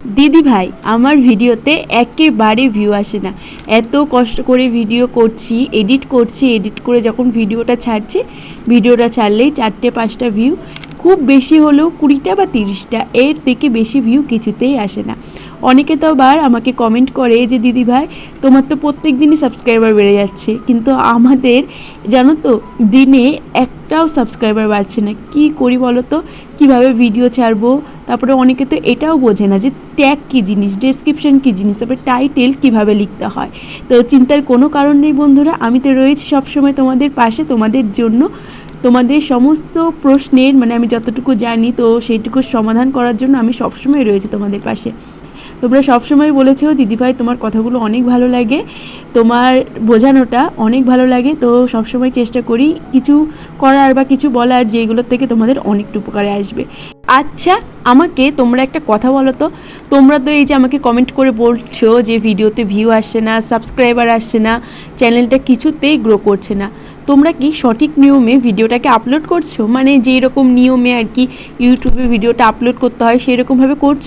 দিদি ভাই, আমার ভিডিওতে একেবারে ভিউ আসে না। এত কষ্ট করে ভিডিও করছি এডিট করছি এডিট করে যখন ভিডিওটা ছাড়ছি ভিডিওটা ছাড়লেই চারটে, পাঁচটা ভিউ খুব বেশি হলেও কুড়িটা বা তিরিশটা, এর থেকে বেশি ভিউ কিছুতেই আসে না। অনেকে তো আবার আমাকে কমেন্ট করে যে, দিদি ভাই, তোমার তো প্রত্যেক দিনই সাবস্ক্রাইবার বেড়ে যাচ্ছে। কিন্তু আমাদের, জানো তো, দিনে একটাও সাবস্ক্রাইবার বাড়ছে না। কি করি বলো তো? কীভাবে ভিডিও ছাড়বো? তারপরে অনেকে তো এটাও বোঝে না যে ট্যাগ কী জিনিস ডেসক্রিপশন কী জিনিস, তারপরে টাইটেল কীভাবে লিখতে হয়? তো চিন্তার কোনো কারণ নেই বন্ধুরা, আমি তো রয়েছি সবসময় তোমাদের পাশে, তোমাদের জন্য। তোমাদের সমস্ত প্রশ্নের মানে আমি যতটুকু জানি, তো সেইটুকুর সমাধান করার জন্য আমি সবসময় রয়েছি তোমাদের পাশে। তোমরা সবসময় বলেছ, দিদিভাই, তোমার কথাগুলো অনেক ভালো লাগে। তোমার বোঝানোটা অনেক ভালো লাগে। তো সবসময় চেষ্টা করি কিছু করার বা কিছু বলার, যেগুলোর থেকে তোমাদের অনেকটা উপকারে আসবে। আচ্ছা আমাকে তোমরা একটা কথা বলো তো। তোমরা তো এই যে আমাকে কমেন্ট করে বলছো যে ভিডিওতে ভিউ আসছে না সাবস্ক্রাইবার আসছে না চ্যানেলটা কিছুতেই গ্রো করছে না। তোমরা কি সঠিক নিয়মে ভিডিওটাকে আপলোড করছ? মানে যেই রকম নিয়মে আর কি ইউটিউবে ভিডিওটা আপলোড করতে হয়, সেরকমভাবে করছ?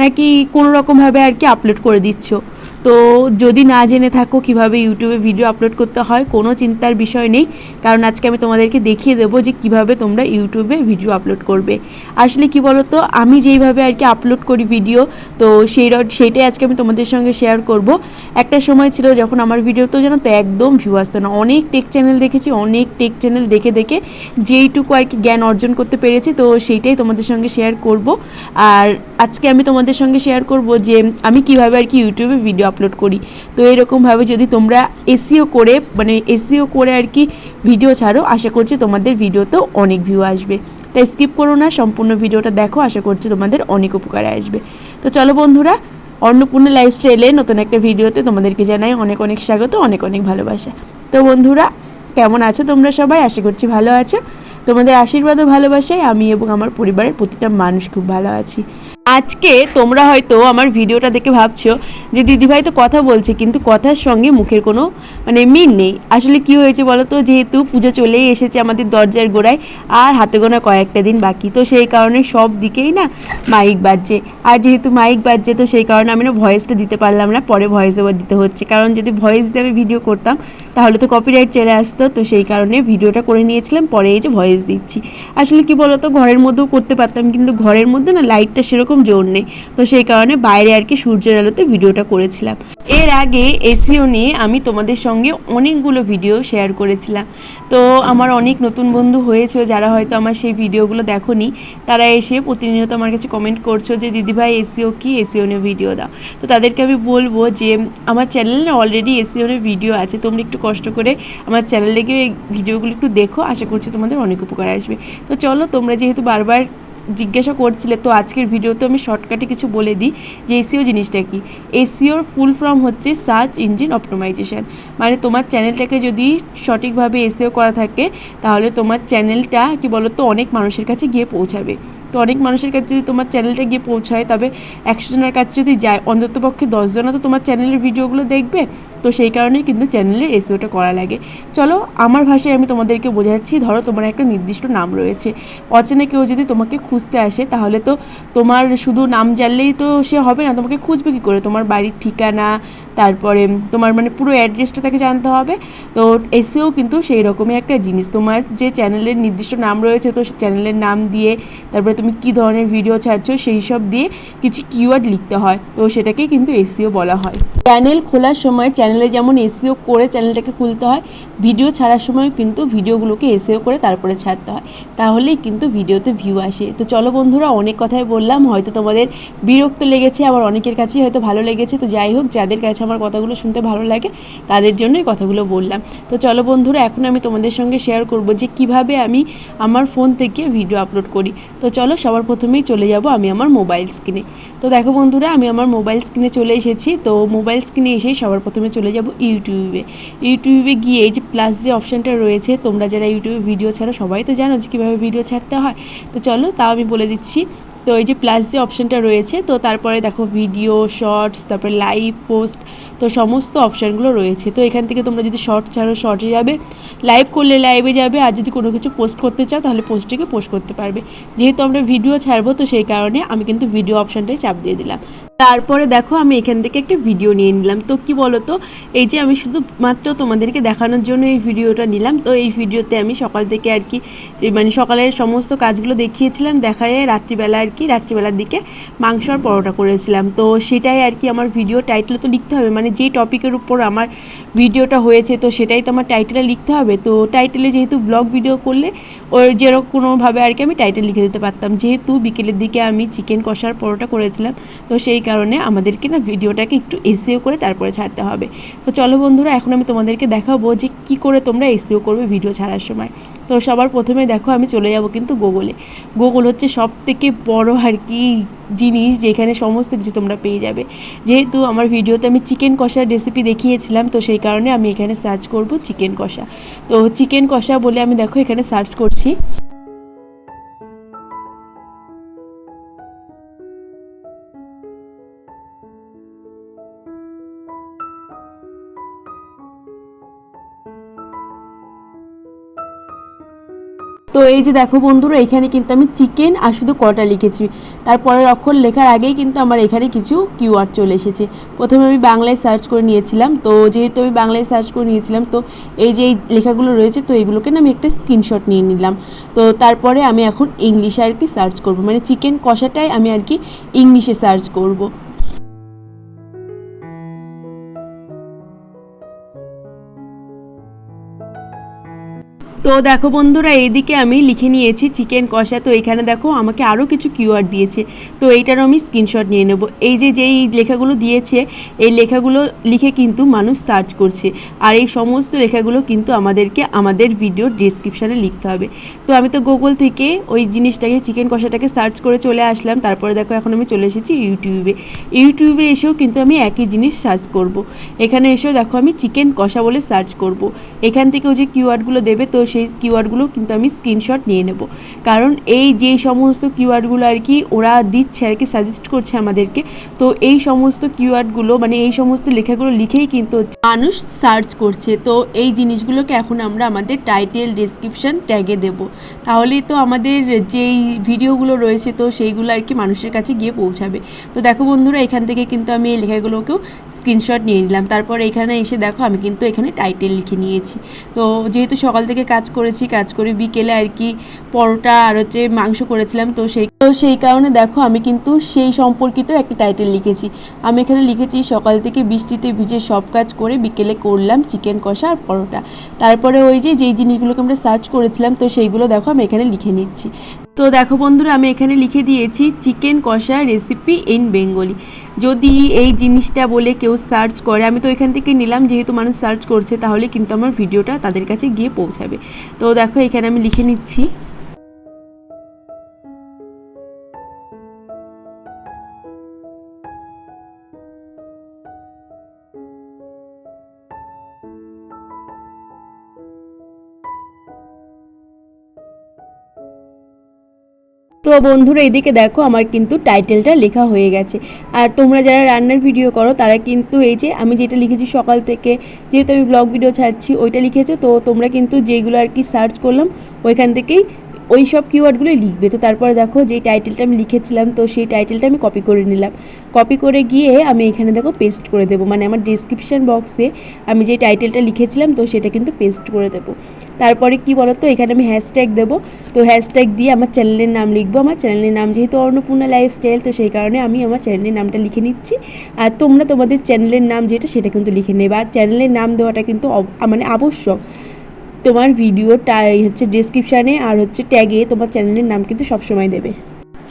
নাকি কোনো রকমভাবে আর কি আপলোড করে দিচ্ছ? তো যদি না জেনে থাকো কীভাবে ইউটিউবে ভিডিও আপলোড করতে হয়, কোনো চিন্তার বিষয় নেই। কারণ আজকে আমি তোমাদেরকে দেখিয়ে দেবো যে কীভাবে তোমরা ইউটিউবে ভিডিও আপলোড করবে। আসলে কি বলো তো আমি যেইভাবে আর কি আপলোড করি ভিডিও, তো সেই সেইটাই আজকে আমি তোমাদের সঙ্গে শেয়ার করব। একটা সময় ছিল যখন আমার ভিডিও তো জানো তো একদম ভিউ আসতো না। অনেক টেক চ্যানেল দেখেছি, অনেক টেক চ্যানেল দেখে দেখে যেইটুকু আর কি জ্ঞান অর্জন করতে পেরেছি, তো সেইটাই তোমাদের সঙ্গে শেয়ার করব। আর আজকে আমি তোমাদের সঙ্গে শেয়ার করব যে আমি কীভাবে আর কি ইউটিউবে ভিডিও আপলোড করি। তো এরকমভাবে যদি তোমরা এসিও করে মানে এসিও করে আর কি ভিডিও ছাড়ো, আশা করছি তোমাদের ভিডিওতেও অনেক ভিউ আসবে। তাই স্কিপ করো না, সম্পূর্ণ ভিডিওটা দেখো, আশা করছি তোমাদের অনেক উপকারে আসবে। তো চলো বন্ধুরা, অন্নপূর্ণা লাইফস্টাইলে নতুন একটা ভিডিওতে তোমাদেরকে জানাই অনেক অনেক স্বাগত, অনেক অনেক ভালোবাসা। তো বন্ধুরা, কেমন আছো তোমরা সবাই? আশা করছি ভালো আছো। তোমাদের আশীর্বাদ ও ভালোবাসায় আমি এবং আমার পরিবারের প্রতিটা মানুষ খুব ভালো আছি। আজকে তোমরা হয়তো আমার ভিডিওটা দেখে ভাবছ যে দিদিভাই তো কথা বলছে, কিন্তু কথার সঙ্গে মুখের কোনো মানে মিল নেই। আসলে কি হয়েছে বলো তো যেহেতু পুজো চলেই এসেছে আমাদের দরজার গোড়ায়, আর হাতে গোনা কয়েকটা দিন বাকি। তো সেই কারণে সব দিকেই না মাইক বাজছে। আর যেহেতু মাইক বাজছে, তো সেই কারণে আমি না ভয়েসটা দিতে পারলাম না, পরে ভয়েস ওভার দিতে হচ্ছে। কারণ যদি ভয়েস দিয়ে আমি ভিডিও করতাম, তাহলে তো কপিরাইট চলে আসতো। তো সেই কারণে ভিডিওটা করে নিয়েছিলাম, পরে এই যে ভয়েস দিচ্ছি। আসলে কি বলো তো ঘরের মধ্যেও করতে পারতাম, কিন্তু ঘরের মধ্যে না লাইটটা সেরকম জোর নেই। তো সেই কারণে বাইরে আর কি সূর্যের আলোতে ভিডিওটা করেছিলাম। এর আগে এসিও নিয়ে আমি তোমাদের সঙ্গে অনেকগুলো ভিডিও শেয়ার করেছিলাম। তো আমার অনেক নতুন বন্ধু হয়েছে, যারা হয়তো আমার সেই ভিডিওগুলো দেখোনি। তারা এসে প্রতিনিয়ত আমার কাছে কমেন্ট করছ যে, দিদিভাই, এসিও কি? এসিও নিয়ে ভিডিও দাও। তো তাদেরকে আমি বলব যে, আমার চ্যানেলে অলরেডি এসিও নিয়ে ভিডিও আছে। তোমরা একটু কষ্ট করে আমার চ্যানেলে গিয়ে ভিডিওগুলো একটু দেখো। আশা করছি তোমাদের অনেক উপকার আসবে। তো চলো তোমরা যেহেতু বারবার জিজ্ঞাসা করছিলে, তো আজকের ভিডিওতে আমি শর্টকাটে কিছু বলে দিই যে এসিও জিনিসটা কি। এসিওর ফুল ফর্ম হচ্ছে সার্চ ইঞ্জিন অপটোমাইজেশান মানে তোমার চ্যানেলটাকে যদি সঠিকভাবে এসিও করা থাকে, তাহলে তোমার চ্যানেলটা কি বলতো, অনেক মানুষের কাছে গিয়ে পৌঁছাবে। তো অনেক মানুষের কাছে যদি তোমার চ্যানেলটা গিয়ে পৌঁছায়, তবে একশো জনের কাছে যদি যায়, অন্ততপক্ষে দশজনা তো তোমার চ্যানেলের ভিডিওগুলো দেখবে, তো সেই কারণেই কিন্তু চ্যানেলের এসিওটা করা লাগে। চলো, আমার ভাষায় আমি তোমাদেরকে বোঝাচ্ছি, ধরো তোমার একটা নির্দিষ্ট নাম রয়েছে। অচেনা কেউ যদি তোমাকে খুঁজতে আসে, তাহলে তো তোমার শুধু নাম জানলেই তো সে হবে না, তোমাকে খুঁজবে কী করে? তোমার বাড়ির ঠিকানা, তারপরে তোমার মানে পুরো অ্যাড্রেসটা তাকে জানতে হবে। তো এসেও কিন্তু সেই রকমই একটা জিনিস। তোমার যে চ্যানেলের নির্দিষ্ট নাম রয়েছে, তো সেই চ্যানেলের নাম দিয়ে, তারপরে তুমি কী ধরনের ভিডিও ছাড়ছো সেই সব দিয়ে কিছু কিওয়ার্ড লিখতে হয়। তো সেটাকেই কিন্তু এসিও বলা হয়। চ্যানেল খোলার সময় চ্যানেলে যেমন এসিও করে চ্যানেলটাকে খুলতে হয় ভিডিও ছাড়ার সময় কিন্তু ভিডিওগুলোকে এসিও করে তারপরে ছাড়তে হয়। তাহলেই কিন্তু ভিডিওতে ভিউ আসে। তো চলো বন্ধুরা, অনেক কথাই বললাম। হয়তো তোমাদের বিরক্ত লেগেছে, আবার অনেকের কাছেই হয়তো ভালো লেগেছে। তো যাই হোক, যাদের কাছে আমার কথাগুলো শুনতে ভালো লাগে, তাদের জন্যই কথাগুলো বললাম। তো চলো বন্ধুরা, এখন আমি তোমাদের সঙ্গে শেয়ার করব যে কীভাবে আমি আমার ফোন থেকে ভিডিও আপলোড করি। তো চলো সবার প্রথমেই চলে যাব আমি আমার মোবাইল স্ক্রিনে তো দেখো বন্ধুরা, আমি আমার মোবাইল স্ক্রিনে চলে এসেছি। তো মোবাইল স্ক্রিনে এসেই সবার প্রথমে চলে যাব ইউটিউবে ইউটিউবে গিয়ে এই যে প্লাস যে অপশানটা রয়েছে, তোমরা যারা ইউটিউবে ভিডিও ছাড়ো, সবাই তো জানো যে কীভাবে ভিডিও ছাড়তে হয়। তো চলো, তাও আমি বলে দিচ্ছি। তো এই যে প্লাস যে অপশানটা রয়েছে, তো তারপরে দেখো ভিডিও শর্টস তারপরে লাইভ পোস্ট তো সমস্ত অপশানগুলো রয়েছে। তো এখান থেকে তোমরা যদি শর্ট ছাড়ো শর্টে যাবে। লাইভ করলে লাইভে যাবে। আর যদি কোনো কিছু পোস্ট করতে চাও, তাহলে পোস্টটিকে পোস্ট করতে পারবে। যেহেতু আমরা ভিডিও ছাড়বো, তো সেই কারণে আমি কিন্তু ভিডিও অপশানটাই চাপ দিয়ে দিলাম। তারপরে দেখো, আমি এখান থেকে একটা ভিডিও নিয়ে নিলাম। তো কি বলো তো এই যে আমি শুধু মাত্র তোমাদেরকে দেখানোর জন্য এই ভিডিওটা নিলাম। তো এই ভিডিওতে আমি সকাল থেকে আর কি মানে সকালের সমস্ত কাজগুলো দেখিয়েছিলাম। দেখায় রাত্রিবেলা আর কি, রাত্রিবেলার দিকে মাংস আর পরোটা করেছিলাম। তো সেটাই আর কি আমার ভিডিও টাইটেল তো লিখতে হবে। মানে যেই টপিকের উপর আমার ভিডিওটা হয়েছে, তো সেটাই তো আমার টাইটেলে লিখতে হবে। তো টাইটেলে যেহেতু ব্লগ ভিডিও করলে, ওর যেরকম কোনোভাবে আর কি আমি টাইটেল লিখে দিতে পারতাম। যেহেতু বিকেলের দিকে আমি চিকেন কষার পরোটা করেছিলাম, তো সেই কারণে আমাদেরকে না ভিডিওটাকে একটু এসিও করে তারপরে ছাড়তে হবে। তো চলো বন্ধুরা, এখন আমি তোমাদেরকে দেখাবো যে কি করে তোমরা এসিও করবে ভিডিও ছাড়ার সময়। তো সবার প্রথমে দেখো, আমি চলে যাব কিন্তু গুগলে গুগল হচ্ছে সব থেকে বড় আর কি জিনিস যেখানে সমস্ত কিছু তোমরা পেয়ে যাবে। যেহেতু আমার ভিডিওতে আমি চিকেন কষার রেসিপি দেখিয়েছিলাম, তো সেই কারণে আমি এখানে সার্চ করব চিকেন কষা। তো চিকেন কষা বলে আমি দেখো এখানে সার্চ করছি। তো এই যে দেখো বন্ধুরা, এখানে কিন্তু আমি চিকেন আর শুধু কটা লিখেছি। তারপরের অক্ষর লেখার আগেই কিন্তু আমার এখানে কিছু কিউআর চলে এসেছে। প্রথমে আমি বাংলায় সার্চ করে নিয়েছিলাম। তো যেহেতু আমি বাংলায় সার্চ করে নিয়েছিলাম, তো এই যে এই লেখাগুলো রয়েছে, তো এগুলোকে না আমি একটা স্ক্রিনশট নিয়ে নিলাম। তো তারপরে আমি এখন ইংলিশে আর কি সার্চ করব। মানে চিকেন কষাটাই আমি আর কি ইংলিশে সার্চ করব। তো দেখো বন্ধুরা, এইদিকে আমি লিখে নিয়েছি চিকেন কষা। তো এখানে দেখো আমাকে আরও কিছু কিওয়ার্ড দিয়েছে। তো এইটারও আমি স্ক্রিনশট নিয়ে নেব। এই যে যেই লেখাগুলো দিয়েছে, এই লেখাগুলো লিখে কিন্তু মানুষ সার্চ করছে। আর এই সমস্ত লেখাগুলো কিন্তু আমাদেরকে আমাদের ভিডিওর ডিসক্রিপশানে লিখতে হবে। তো আমি তো গুগল থেকে ওই জিনিসটাকে, চিকেন কষাটাকে সার্চ করে চলে আসলাম। তারপরে দেখো এখন আমি চলে এসেছি ইউটিউবে ইউটিউবে এসেও কিন্তু আমি একই জিনিস সার্চ করব। এখানে এসেও দেখো আমি চিকেন কষা বলে সার্চ করব। এখান থেকে ওই যে কিওয়ার্ডগুলো দেবে, তো সেই কিওয়ার্ডগুলো কিন্তু আমি স্ক্রিনশট নিয়ে নেব। কারণ এই যে সমস্ত কিওয়ার্ডগুলো আর কি ওরা দিচ্ছে আর কি সাজেস্ট করছে আমাদেরকে, তো এই সমস্ত কিওয়ার্ডগুলো মানে এই সমস্ত লেখাগুলো লিখেই কিন্তু মানুষ সার্চ করছে। তো এই জিনিসগুলোকে এখন আমরা আমাদের টাইটেল ডিসক্রিপশন ট্যাগে দেব। তাহলেই তো আমাদের যেই ভিডিওগুলো রয়েছে, তো সেইগুলো আর কি মানুষের কাছে গিয়ে পৌঁছাবে। তো দেখো বন্ধুরা, এখান থেকে কিন্তু আমি এই লেখাগুলোকেও স্ক্রিনশট নিয়ে নিলাম। তারপর এখানে এসে দেখো আমি কিন্তু এখানে টাইটেল লিখে নিয়েছি। তো যেহেতু সকাল থেকে কাজ করেছি, কাজ করে বিকেলে আর কি পরোটা আর হচ্ছে মাংস করেছিলাম, তো সেই তো সেই কারণে দেখো আমি কিন্তু সেই সম্পর্কিত একটা টাইটেল লিখেছি। আমি এখানে লিখেছি, সকাল থেকে বৃষ্টিতে ভিজে সব কাজ করে বিকেলে করলাম চিকেন কষা আর পরোটা। তারপরে ওই যে, যেই জিনিসগুলোকে আমরা সার্চ করেছিলাম, তো সেইগুলো দেখো আমি এখানে লিখে নিচ্ছি। তো দেখো বন্ধুরা, আমি এখানে লিখে দিয়েছি, চিকেন কষা রেসিপি ইন বেঙ্গলি যদি এই জিনিসটা বলে কেউ সার্চ করে, আমি তো এখান থেকে নিলাম, যেহেতু মানুষ সার্চ করছে, তাহলে কিন্তু আমার ভিডিওটা তাদের কাছে গিয়ে পৌঁছাবে। তো দেখো, এখানে আমি লিখে নিচ্ছি। বন্ধুরা, এদিকে দেখো আমার কিন্তু টাইটেলটা লেখা হয়ে গেছে। আর তোমরা যারা রান্নার ভিডিও করো, তারা কিন্তু এই যে আমি যেটা লিখেছি সকাল থেকে, যেহেতু আমি ব্লগ ভিডিও ছাড়ছি, ওইটা লিখেছো, তো তোমরা কিন্তু যেগুলো আর কি সার্চ করলাম, ওইখান থেকেই ওই সব কিওয়ার্ডগুলোই লিখবে। তো তারপরে দেখো যেই টাইটেলটা আমি লিখেছিলাম, তো সেই টাইটেলটা আমি কপি করে নিলাম। কপি করে গিয়ে আমি এখানে দেখো পেস্ট করে দেবো। মানে আমার ডিসক্রিপশান বক্সে আমি যে টাইটেলটা লিখেছিলাম, তো সেটা কিন্তু পেস্ট করে দেবো। তারপরে কি বলতো, এখানে আমি হ্যাশট্যাগ দেবো। তো হ্যাশট্যাগ দিয়ে আমার চ্যানেলের নাম লিখব। আমার চ্যানেলের নাম যেহেতু অন্নপূর্ণা লাইফ স্টাইল তো সেই কারণে আমি আমার চ্যানেলের নামটা লিখে নিচ্ছি। আর তোমরা তোমাদের চ্যানেলের নাম যেটা, সেটা কিন্তু লিখে নেবে। আর চ্যানেলের নাম দেওয়াটা কিন্তু মানে আবশ্যক। তোমার ভিডিও হচ্ছে ডিসক্রিপশানে আর হচ্ছে ট্যাগে তোমার চ্যানেলের নাম কিন্তু সবসময় দেবে।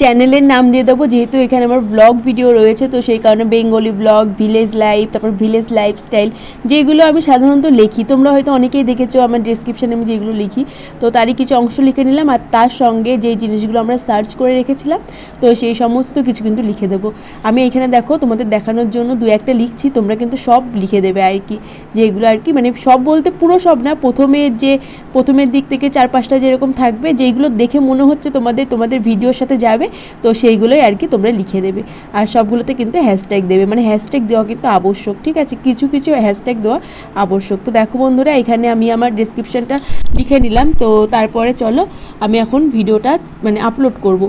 চ্যানেলের নাম দিয়ে দেবো, যেহেতু এখানে আমার ব্লগ ভিডিও রয়েছে, তো সেই কারণে বেঙ্গলি ব্লগ ভিলেজ লাইফ তারপর ভিলেজ লাইফস্টাইল যেগুলো আমি সাধারণত লিখি। তোমরা হয়তো অনেকেই দেখেছ আমার ডিসক্রিপশানে আমি যেগুলো লিখি। তো তারই কিছু অংশ লিখে নিলাম, আর তার সঙ্গে যেই জিনিসগুলো আমরা সার্চ করে রেখেছিলাম, তো সেই সমস্ত কিছু কিন্তু লিখে দেবো। আমি এখানে দেখো, তোমাদের দেখানোর জন্য দু একটা লিখছি, তোমরা কিন্তু সব লিখে দেবে আর কি, যেগুলো আর কি মানে সব বলতে পুরো সব না, প্রথমে যে, প্রথমের দিক থেকে চার পাঁচটা যেরকম থাকবে যেইগুলো দেখে মনে হচ্ছে তোমাদের তোমাদের ভিডিওর সাথে যাবে তো সেইগুলোই আর কি তোমরা লিখে দেবে। আর সবগুলোতে কিন্তু হ্যাশট্যাগ দেবে। মানে হ্যাশট্যাগ দেওয়া কিন্তু আবশ্যক, ঠিক আছে? কিছু কিছু হ্যাশট্যাগ দেওয়া আবশ্যক। তো দেখো বন্ধুরা, এখানে আমি আমার ডিসক্রিপশানটা লিখে নিলাম। তো তারপরে চলো, আমি এখন ভিডিওটা মানে আপলোড করব।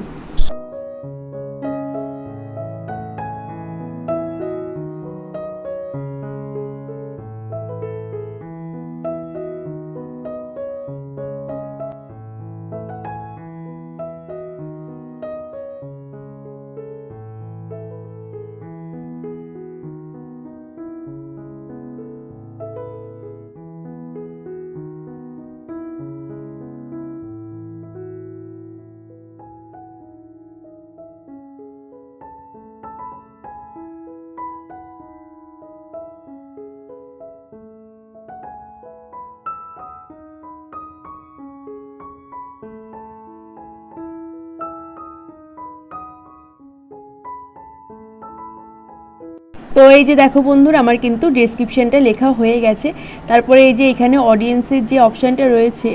তো এই যে দেখো বন্ধুর, আমার কিন্তু ডেসক্রিপশনটা লেখা হয়ে গেছে। তারপরে এই যে এখানে অডিয়েন্সের যে অপশানটা রয়েছে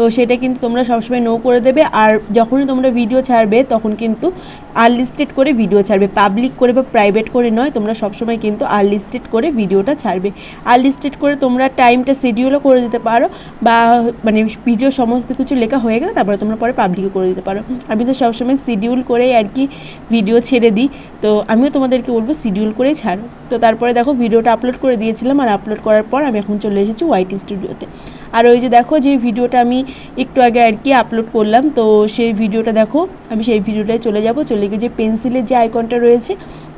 তো সেটা কিন্তু তোমরা সবসময় নো করে দেবে। আর যখনই তোমরা ভিডিও ছাড়বে, তখন কিন্তু আনলিস্টেড করে ভিডিও ছাড়বে। পাবলিক করে বা প্রাইভেট করে নয়, তোমরা সবসময় কিন্তু আনলিস্টেড করে ভিডিওটা ছাড়বে। আনলিস্টেড করে তোমরা টাইমটা শিডিউলও করে দিতে পারো বা মানে ভিডিও সমস্ত কিছু লেখা হয়ে গেলে তারপরে তোমরা পরে পাবলিকও করে দিতে পারো। আমি তো সবসময় শিডিউল করেই আর কি ভিডিও ছেড়ে দিই। তো আমিও তোমাদেরকে বলব শিডিউল করেই ছাড়ো। তো তারপরে দেখো ভিডিওটা আপলোড করে দিয়েছিলাম। আর আপলোড করার পর আমি এখন চলে এসেছি ওয়াইটি স্টুডিওতে আর ওই যে দেখো যে ভিডিওটা আমি একটু আগে আর কি আপলোড করলাম, তো সেই ভিডিওটা দেখো, আমি সেই ভিডিওটায় চলে যাব। চলে গিয়ে যে পেন্সিলের যে আইকনটা রয়েছে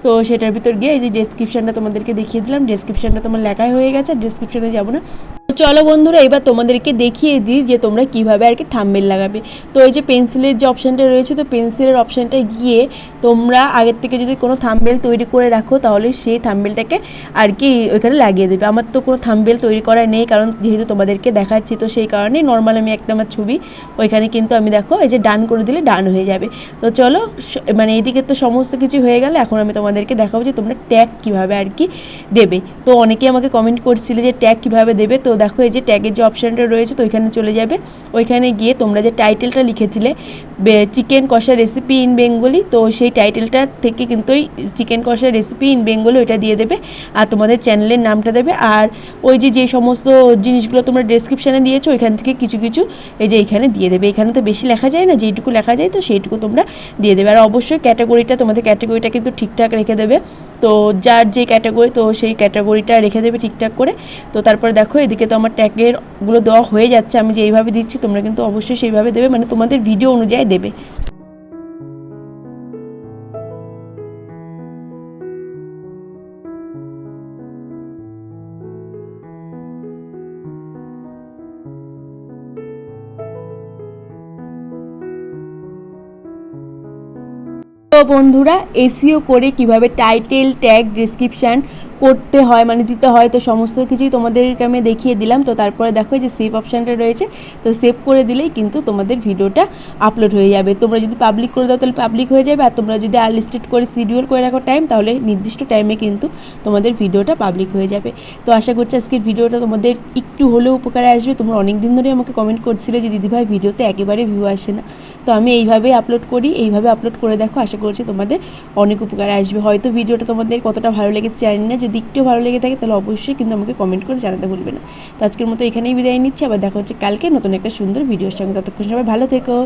তো সেটার ভিতর গিয়ে এই যে ডেসক্রিপশানটা তোমাদেরকে দেখিয়ে দিলাম। ডেসক্রিপশানটা তোমার লেখাই হয়ে গেছে ডেসক্রিপশানে যাব না। তো চলো বন্ধুরা, এবার তোমাদেরকে দেখিয়ে দিই যে তোমরা কীভাবে আর কি থাম্বেল লাগাবে। তো এই যে পেন্সিলের যে অপশানটা রয়েছে, তো পেন্সিলের অপশানটা গিয়ে তোমরা আগের থেকে যদি কোনো থাম্বেল তৈরি করে রাখো, তাহলে সেই থাম্বেলটাকে আর কি ওইখানে লাগিয়ে দেবে। আমার তো কোনো থাম্বেল তৈরি করা নেই, কারণ যেহেতু তোমাদেরকে দেখাচ্ছি, তো সেই কারণে নর্মাল আমি একটা আমার ছবি, ওইখানে কিন্তু আমি দেখো, এই যে ডান করে দিলে ডান হয়ে যাবে। তো চলো মানে এইদিকে তো সমস্ত কিছু হয়ে গেলে, এখন আমি তোমাদেরকে দেখাবো যে তোমরা ট্যাগ কীভাবে আর কি দেবে। তো অনেকেই আমাকে কমেন্ট করছিলে যে ট্যাগ কীভাবে দেবে। তো দেখো এই যে ট্যাগের যে অপশানটা রয়েছে, তো ওইখানে চলে যাবে। ওইখানে গিয়ে তোমরা যে টাইটেলটা লিখেছিলে chicken kosha recipe in Bengali তো সেই টাইটেলটার থেকে কিন্তু ওই চিকেন কষা রেসিপি ইন বেঙ্গলি ওইটা দিয়ে দেবে আর তোমাদের চ্যানেলের নামটা দেবে। আর ওই যে যে সমস্ত জিনিসগুলো তোমরা ডেসক্রিপশানে দিয়েছ, ওইখান থেকে কিছু কিছু এই যে এখানে দিয়ে দেবে। এখানে তো বেশি লেখা যায় না, যেইটুকু লেখা যায়, তো সেইটুকু তোমরা দিয়ে দেবে। আর অবশ্যই ক্যাটাগরিটা তোমাদের ক্যাটাগরিটা কিন্তু ঠিকঠাক রেখে দেবে। তো যার যে ক্যাটাগরি তো সেই ক্যাটাগরিটা রেখে দেবে ঠিকঠাক করে। তো তারপর দেখো, এদিকে তো আমার ট্যাগেরগুলো দেওয়া হয়ে যাচ্ছে। আমি যে এইভাবে দিচ্ছি, তোমরা কিন্তু অবশ্যই সেইভাবে দেবে। মানে তোমাদের ভিডিও অনুযায়ী দেবে। তো বন্ধুরা এসিও করে কীভাবে টাইটেল ট্যাগ ডেসক্রিপশান করতে হয় মানে দিতে হয়, তো সমস্ত কিছুই তোমাদেরকে আমি দেখিয়ে দিলাম। তো তারপরে দেখো যে সেভ অপশানটা রয়েছে, তো সেভ করে দিলেই কিন্তু তোমাদের ভিডিওটা আপলোড হয়ে যাবে। তোমরা যদি পাবলিক করে দাও, তাহলে পাবলিক হয়ে যাবে। আর তোমরা যদি আনলিস্টেড করে শিডিউল করে রাখো টাইম তাহলে নির্দিষ্ট টাইমে কিন্তু তোমাদের ভিডিওটা পাবলিক হয়ে যাবে। তো আশা করছি আজকের ভিডিওটা তোমাদের একটু হলেও উপকারে আসবে। তোমরা অনেক দিন ধরেই আমাকে কমেন্ট করছিলে যে, দিদিভাই, ভিডিওতে একেবারে ভিউ আসে না। তো আমি এইভাবেই আপলোড করি, এইভাবে আপলোড করে দেখো, আশা করছি তোমাদের অনেক উপকারে আসবে। হয়তো ভিডিওটা তোমাদের কতটা ভালো লেগেছে জানি না, যদি একটু ভালো লেগে থাকে তাহলে অবশ্যই কিন্তু আমাকে কমেন্ট করে জানাতে ভুলবে না। তো আজকের মতো এখানেই বিদায় নিচ্ছি, আবার দেখা হচ্ছে কালকে নতুন একটা সুন্দর ভিডিওর সঙ্গে। ততক্ষণ সবাই ভালো থেকো।